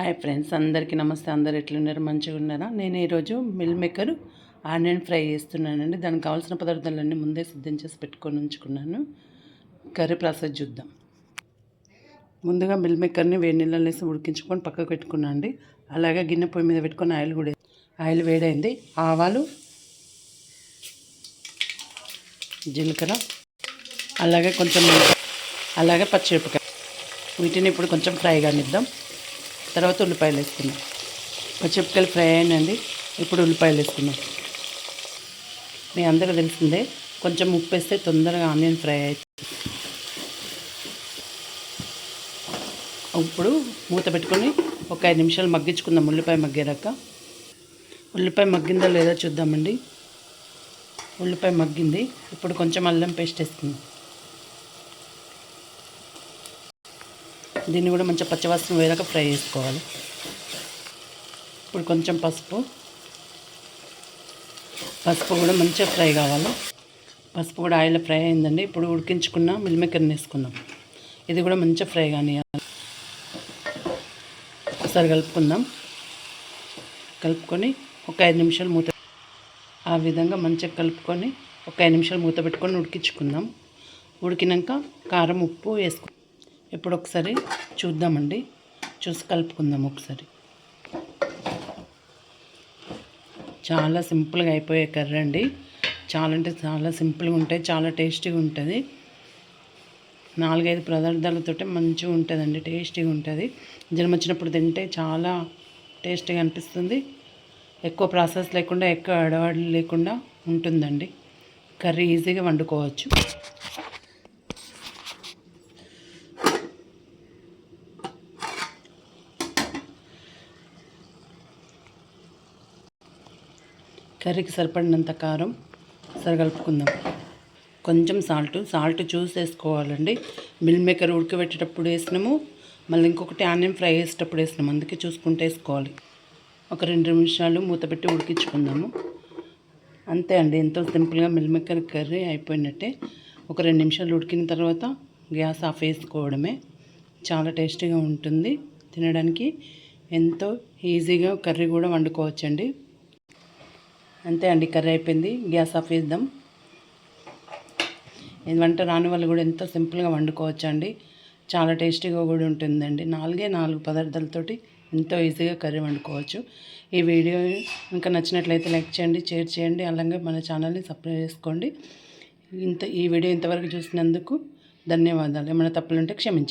Hi friends అందరికీ నమస్తే. అందరు ఎట్లున్నారు? మంచిగా ఉన్నారా? నేను ఈరోజు మిల్ మేకర్ ఆనియన్ ఫ్రై చేస్తున్నానండి. దానికి కావాల్సిన పదార్థాలన్నీ ముందే సిద్ధం చేసి పెట్టుకొని ఉంచుకున్నాను. కర్రీ ప్రాసెస్ చూద్దాం. ముందుగా మిల్ మేకర్ని వేడి నీళ్ళలో వేసి ఉడికించుకొని పక్కకు పెట్టుకున్నాను అండి అలాగే గిన్నె పొయ్యి మీద పెట్టుకొని ఆయిల్ కూడా ఆయిల్ వేడైంది. ఆవాలు జీలకర్ర అలాగే కొంచెం అలాగే పచ్చిమిరపకాయ. వీటిని ఇప్పుడు కొంచెం ఫ్రై కానిద్దాం. తర్వాత ఉల్లిపాయలు వేసుకున్నాం పచ్చిమిరపకాయలు ఫ్రై అయినండి. ఇప్పుడు ఉల్లిపాయలు వేసుకున్నాం మీ అందరికీ తెలిసిందే కొంచెం ఉప్పు వేస్తే తొందరగా ఆనియన్ ఫ్రై అవుతుంది. ఇప్పుడు మూత పెట్టుకొని ఒక ఐదు నిమిషాలు మగ్గించుకుందాం ఉల్లిపాయ మగ్గేదాక. ఉల్లిపాయ మగ్గిందో లేదో చూద్దామండి. ఉల్లిపాయ మగ్గింది. ఇప్పుడు కొంచెం అల్లం పేస్ట్ వేసుకుందాం. దీన్ని కూడా మంచిగా పచ్చవాసన వేదాక ఫ్రై చేసుకోవాలి. ఇప్పుడు కొంచెం పసుపు. పసుపు కూడా మంచిగా ఫ్రై కావాలి. పసుపు కూడా ఆయిల్ ఫ్రై అయిందండి. ఇప్పుడు ఉడికించుకున్న మిల్మేకర్ని వేసుకుందాం. ఇది కూడా మంచిగా ఫ్రై కానీ ఒకసారి కలుపుకుందాం. కలుపుకొని ఒక ఐదు నిమిషాలు మూత ఆ విధంగా మంచిగా కలుపుకొని ఒక ఐదు నిమిషాలు మూత పెట్టుకొని ఉడికించుకుందాం. ఉడికినాక కారం ఉప్పు వేసుకుందాం ఇప్పుడు ఒకసారి చూద్దామండి. చూసి కలుపుకుందాం ఒకసారి. చాలా సింపుల్గా అయిపోయే కర్రీ అండి. చాలా అంటే చాలా సింపుల్గా ఉంటాయి చాలా టేస్టీగా ఉంటుంది. నాలుగైదు పదార్థాలతో మంచిగా ఉంటుందండి టేస్టీగా ఉంటుంది. జనం వచ్చినప్పుడు తింటే చాలా టేస్టీగా అనిపిస్తుంది. ఎక్కువ ప్రాసెస్ లేకుండా ఎక్కువ అడవాడు లేకుండా ఉంటుందండి. కర్రీ ఈజీగా వండుకోవచ్చు. కర్రీకి సరిపడినంత కారం సరిగలుపుకుందాం. కొంచెం సాల్ట్ సాల్ట్ చూసి వేసుకోవాలండి. మిల్ మేకర్ ఉడకబెట్టేటప్పుడు వేసినాము. మళ్ళీ ఇంకొకటి ఆనియన్ ఫ్రై చేసేటప్పుడు వేసినాము. అందుకే చూసుకుంటే వేసుకోవాలి. ఒక రెండు నిమిషాలు మూత పెట్టి ఉడికించుకుందాము. అంతే అండి. ఎంతో సింపుల్గా మిల్ మేకర్ కర్రీ అయిపోయినట్టే. ఒక రెండు నిమిషాలు ఉడికిన తర్వాత గ్యాస్ ఆఫ్ వేసుకోవడమే. చాలా టేస్టీగా ఉంటుంది. తినడానికి ఎంతో ఈజీగా కర్రీ కూడా వండుకోవచ్చండి. అంతే అండి కర్రీ అయిపోయింది. గ్యాస్ ఆఫ్ చేద్దాం. ఇది వంట రాని వాళ్ళు కూడా ఎంతో సింపుల్గా వండుకోవచ్చు అండి చాలా టేస్టీగా కూడా ఉంటుందండి. నాలుగే నాలుగు పదార్థాలతోటి ఎంతో ఈజీగా కర్రీ వండుకోవచ్చు. ఈ వీడియో ఇంకా నచ్చినట్లయితే లైక్ చేయండి షేర్ చేయండి. అలాగే మన ఛానల్ని సబ్స్క్రైబ్ చేసుకోండి. ఇంత ఈ వీడియో ఇంతవరకు చూసినందుకు ధన్యవాదాలు. ఏమైనా తప్పులుంటే క్షమించండి.